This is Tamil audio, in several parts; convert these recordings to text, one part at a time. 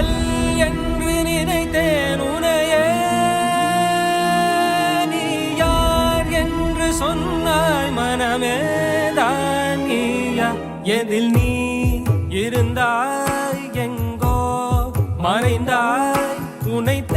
கல் என்று நினைத்தேன் உனையே. நீ யார் என்று சொன்னாய் மனமே தான் எதில் நீ இருந்தாய் எங்கோ மறைந்தாய் துணைத்த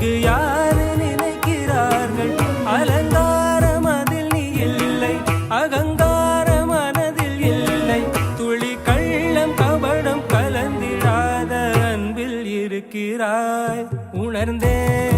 இங்கு யாரு நினைக்கிறார்கள்? அலங்காரம் அதில் நீ இல்லை அகங்கார மனதில் இல்லை. துளி கள்ளம் கபடம் கலந்திடாத அன்பில் இருக்கிறாய். உணர்ந்தேன்.